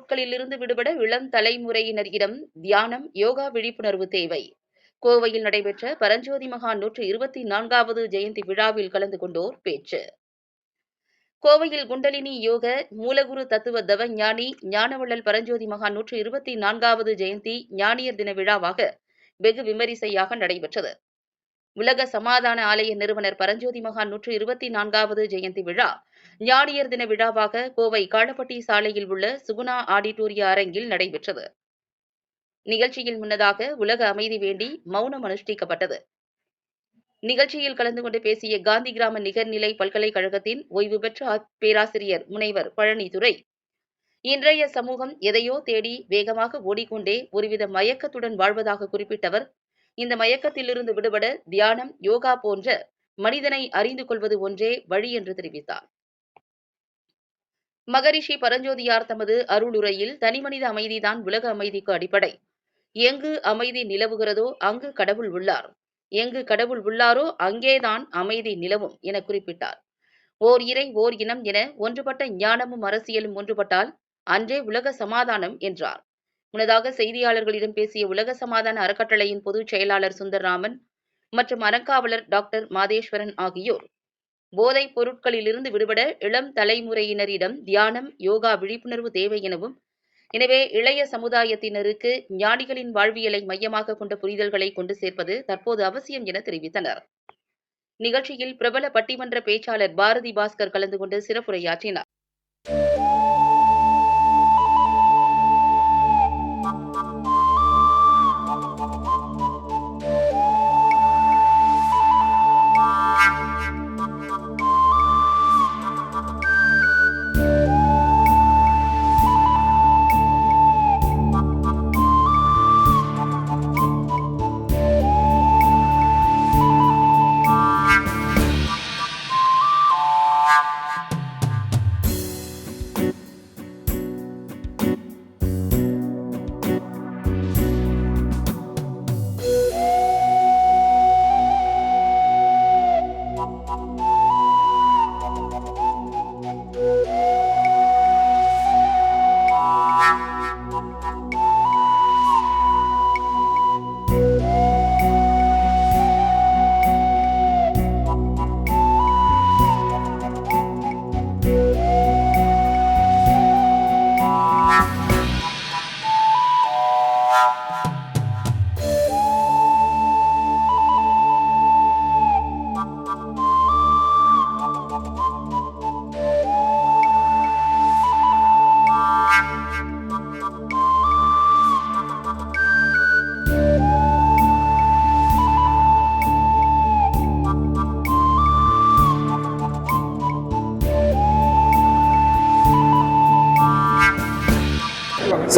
பொருட்களிலிருந்து விடுபட இளம் தலைமுறையினரிடம் தியானம் யோகா விழிப்புணர்வு தேவை. கோவையில் நடைபெற்ற பரஞ்சோதி மகா நூற்று இருபத்தி நான்காவது ஜெயந்தி விழாவில் கலந்து கொண்டோர் பேச்சு. கோவையில் குண்டலினி யோக மூலகுரு தத்துவ தவ ஞானி ஞானவள்ளல் பரஞ்சோதி மகா நூற்று இருபத்தி நான்காவது ஜெயந்தி ஞானியர் தின விழாவாக வெகு விமரிசையாக நடைபெற்றது. உலக சமாதான ஆலய நிறுவனர் பரஞ்சோதி மகா நூற்று இருபத்தி நான்காவது ஜெயந்தி விழா ஞானியர் தின விழாவாக கோவை காடப்பட்டி சாலையில் உள்ள சுகுணா ஆடிட்டோரிய அரங்கில் நடைபெற்றது. நிகழ்ச்சியில் முன்னதாக உலக அமைதி வேண்டி மௌனம் அனுஷ்டிக்கப்பட்டது. நிகழ்ச்சியில் கலந்து கொண்டு பேசிய காந்தி கிராம நிகர்நிலை பல்கலைக்கழகத்தின் ஓய்வு பெற்ற பேராசிரியர் முனைவர் பழனிதுரை இன்றைய சமூகம் எதையோ தேடி வேகமாக ஓடிக்கொண்டே ஒருவித மயக்கத்துடன் வாழ்வதாக குறிப்பிட்டவர் இந்த மயக்கத்திலிருந்து விடுபட தியானம் யோகா போன்ற மனிதனை அறிந்து கொள்வது ஒன்றே வழி என்று தெரிவித்தார். மகரிஷி பரஞ்சோதியார் தமது அருளுரையில் தனிமனித அமைதிதான் உலக அமைதிக்கு அடிப்படை. எங்கு அமைதி நிலவுகிறதோ அங்கு கடவுள் உள்ளார். எங்கு கடவுள் உள்ளாரோ அங்கேதான் அமைதி நிலவும் என குறிப்பிட்டார். ஓர் இறை ஓர் இனம் என ஒன்றுபட்ட ஞானமும் அரசியலும் ஒன்றுபட்டால் அன்றே உலக சமாதானம் என்றார். முன்னதாக செய்தியாளர்களிடம் பேசிய உலக சமாதான அறக்கட்டளையின் பொதுச் செயலாளர் சுந்தர்ராமன் மற்றும் அறங்காவலர் டாக்டர் மாதேஸ்வரன் ஆகியோர் போதைப் பொருட்களிலிருந்து விடுபட இளம் தலைமுறையினரிடம் தியானம் யோகா விழிப்புணர்வு தேவை எனவும் எனவே இளைய சமுதாயத்தினருக்கு ஞானிகளின் வாழ்வியலை மையமாக கொண்ட புரிதல்களை கொண்டு சேர்ப்பது தற்போது அவசியம் என தெரிவித்தனர். நிகழ்ச்சியில் பிரபல பட்டிமன்ற பேச்சாளர் பாரதி பாஸ்கர் கலந்து கொண்டு சிறப்புரையாற்றினார்.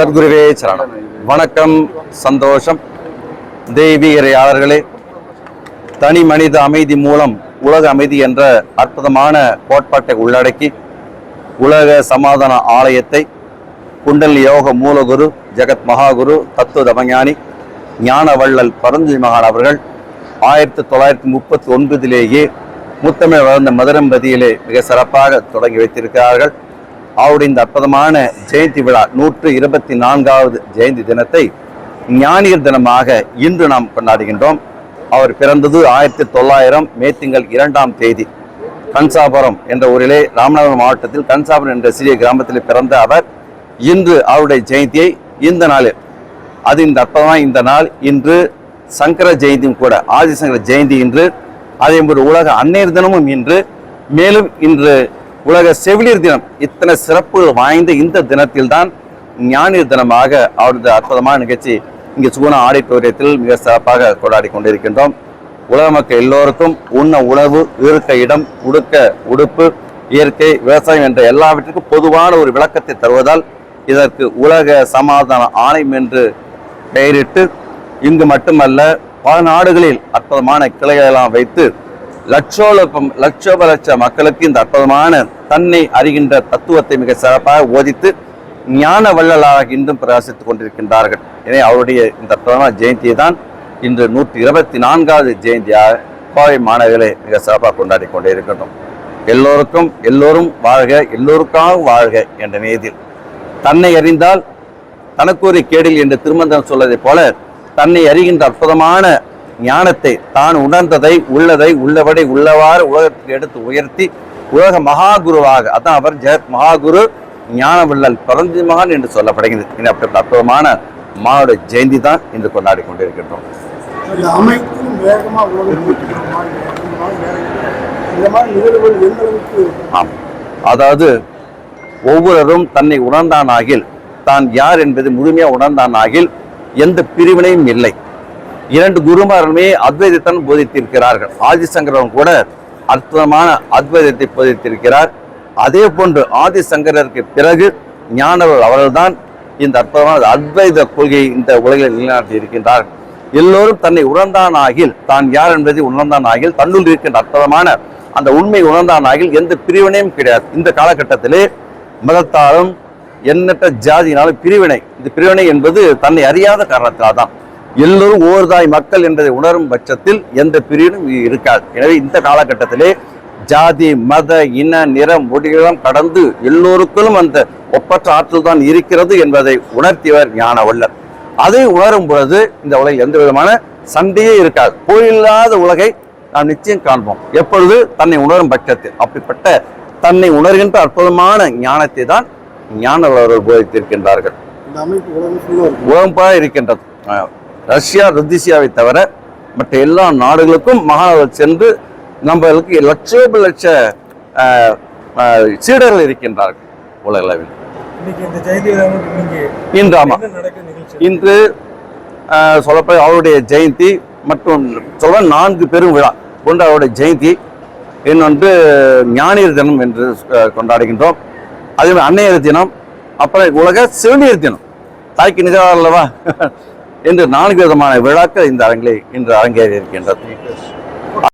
சத்குருவே சரணம். வணக்கம் சந்தோஷம். தெய்வீகரையாளர்களே தனி மனித அமைதி மூலம் உலக அமைதி என்ற அற்புதமான கோட்பாட்டை உள்ளடக்கி உலக சமாதான ஆலயத்தை குண்டல் யோக மூலகுரு ஜெகத் மகாகுரு தத்துவ தமஞானி ஞானவள்ளல் பரஞ்சு மகான் அவர்கள் ஆயிரத்தி தொள்ளாயிரத்தி முப்பத்தி ஒன்பதிலேயே முத்தமிழ் வளர்ந்த மதுரம்பதியிலே மிக சிறப்பாக தொடங்கி வைத்திருக்கிறார்கள். அவருடைய இந்த அற்புதமான ஜெயந்தி விழா நூற்று இருபத்தி நான்காவது ஜெயந்தி தினத்தை ஞானியர் தினமாக இன்று நாம் கொண்டாடுகின்றோம். அவர் பிறந்தது ஆயிரத்தி தொள்ளாயிரம் மே திங்கள் இரண்டாம் தேதி. கன்சாபுரம் என்ற ஊரிலே ராமநாதபுரம் மாவட்டத்தில் கன்சாபுரம் என்ற சிறிய கிராமத்தில் பிறந்த அவர் இன்று அவருடைய ஜெயந்தியை இந்த நாளில் அது இந்த அற்புதமான இந்த நாள் இன்று சங்கர ஜெயந்தியும் கூட ஆதிசங்கர ஜெயந்தி இன்று அதே போன்று உலக அன்னையர் தினமும் இன்று மேலும் இன்று உலக செவிலியர் தினம். இத்தனை சிறப்புகள் வாய்ந்த இந்த தினத்தில்தான் ஞானியர் தினமாக அவரது அற்புதமான நிகழ்ச்சி இங்கே சுகுண ஆடிட்டோரியத்தில் மிக சிறப்பாக கொண்டாடி கொண்டிருக்கின்றோம். உலக மக்கள் எல்லோருக்கும் உண்ண உணவு இருக்க இடம் உடுக்க உடுப்பு இயற்கை விவசாயம் என்ற எல்லாவற்றிற்கும் பொதுவான ஒரு விளக்கத்தை தருவதால் இதற்கு உலக சமாதான ஆணையம் என்று பெயரிட்டு இங்கு மட்டுமல்ல பல நாடுகளில் அற்புதமான கிளைகளெல்லாம் வைத்து லட்சோலப்பம் லட்சோப லட்ச மக்களுக்கு இந்த அற்புதமான தன்னை அறிகின்ற தத்துவத்தை மிக சிறப்பாக ஓதித்து ஞான வள்ளலாக இன்றும் பிரகாசித்துக் கொண்டிருக்கின்றார்கள். எனவே அவருடைய இந்த அற்புதமான ஜெயந்தியை தான் இன்று நூற்றி இருபத்தி நான்காவது ஜெயந்தியாக கோவை மாணவர்களை மிக சிறப்பாக கொண்டாடி கொண்டே இருக்கட்டும் எல்லோருக்கும் எல்லோரும் வாழ்க எல்லோருக்காக வாழ்க என்ற நேதில் தன்னை அறிந்தால் தனக்கு ஒரு கேடில் என்று திருமந்தம் சொல்வதைப் போல தன்னை அறிகின்ற அற்புதமான ஞானத்தை தான் உணர்ந்ததை உள்ளதை உள்ளபடி உள்ளவாறு உலகத்துக்கு எடுத்து உயர்த்தி உலக மகாகுருவாக அதான் அவர் ஜெகத் மகாகுரு ஞானவள்ளல் பரஞ்சி மகான் என்று சொல்லப்படுகிறது. இந்த அப்படி அற்புதமான மானுட ஜெயந்தி தான் இன்று கொண்டாடி கொண்டிருக்கின்றோம்? ஆம். அதாவது ஒவ்வொருவரும் தன்னை உணர்ந்தானாகில் தான் யார் என்பது முழுமையாக உணர்ந்தானாகில் எந்த பிரிவினையும் இல்லை. இரண்டு குருமாருமே அத்வைதத்தான் போதித்திருக்கிறார்கள். ஆதிசங்கரன் கூட அற்புதமான அத்வைதத்தை போதித்திருக்கிறார். அதே போன்று ஆதிசங்கரருக்கு பிறகு ஞானவர் அவர்கள்தான் இந்த அற்புதமான அத்வைத கொள்கையை இந்த உலகில் நிலைநாட்டி இருக்கின்றார். எல்லோரும் தன்னை உணர்ந்தான் ஆகில் தான் யார் என்பதை உணர்ந்தானாகில் தன்னுள் இருக்கின்ற அற்புதமான அந்த உண்மை உணர்ந்தானாகில் எந்த பிரிவினையும் கிடையாது. இந்த காலகட்டத்திலே மதத்தாலும் எண்ணற்ற ஜாதியினாலும் பிரிவினை இந்த பிரிவினை என்பது தன்னை அறியாத காரணத்தால் எல்லோரும் ஓர்தாய் மக்கள் என்பதை உணரும் பட்சத்தில் எந்த பிரிவினும் இருக்காது. எனவே இந்த காலகட்டத்திலே ஜாதி மத இன நிறம் மொழிகளும் கடந்து எல்லோருக்கும் அந்த ஒப்பற்ற ஆற்றல் தான் இருக்கிறது என்பதை உணர்த்தியவர் ஞானவல்லர். அதை உணரும் பொழுது இந்த உலகில் எந்த விதமான சண்டையே இருக்காது. போயில்லாத உலகை நாம் நிச்சயம் காண்போம். எப்பொழுது? தன்னை உணரும் பட்சத்தில். அப்படிப்பட்ட தன்னை உணர்கின்ற அற்புதமான ஞானத்தை தான் ஞானவர்கள் போதித்திருக்கின்றார்கள். உலகம் இருக்கின்றது. ரஷ்யா ருத்திசியாவை தவிர மற்ற எல்லா நாடுகளுக்கும் மகாணவர்கள் சென்று நம்மளுக்கு லட்சோப லட்ச சீடர்கள் இருக்கின்றார்கள் உலக அளவில் இன்னைக்கு இந்த ஜெயந்தி விழாவுக்கு நீங்க இன்று ஆமா. என்ன நடக்குது நிகழ்ச்சி? இன்று அஹ், சொல்லப்போய் அவருடைய ஜெயந்தி மற்றும் சொல்ல நான்கு பெரும் விழா. ஒன்று அவருடைய ஜெயந்தி இன்னொன்று ஞானியர் தினம் என்று கொண்டாடுகின்றோம். அதே மாதிரி அன்னையர் தினம் அப்புறம் உலக சிறுநீர் தினம். தாய்க்கு நிகழ் அல்லவா? என்று நான்கு விதமான விழாக்கள் இந்த அரங்கிலே இன்று அரங்கேறி இருக்கின்றது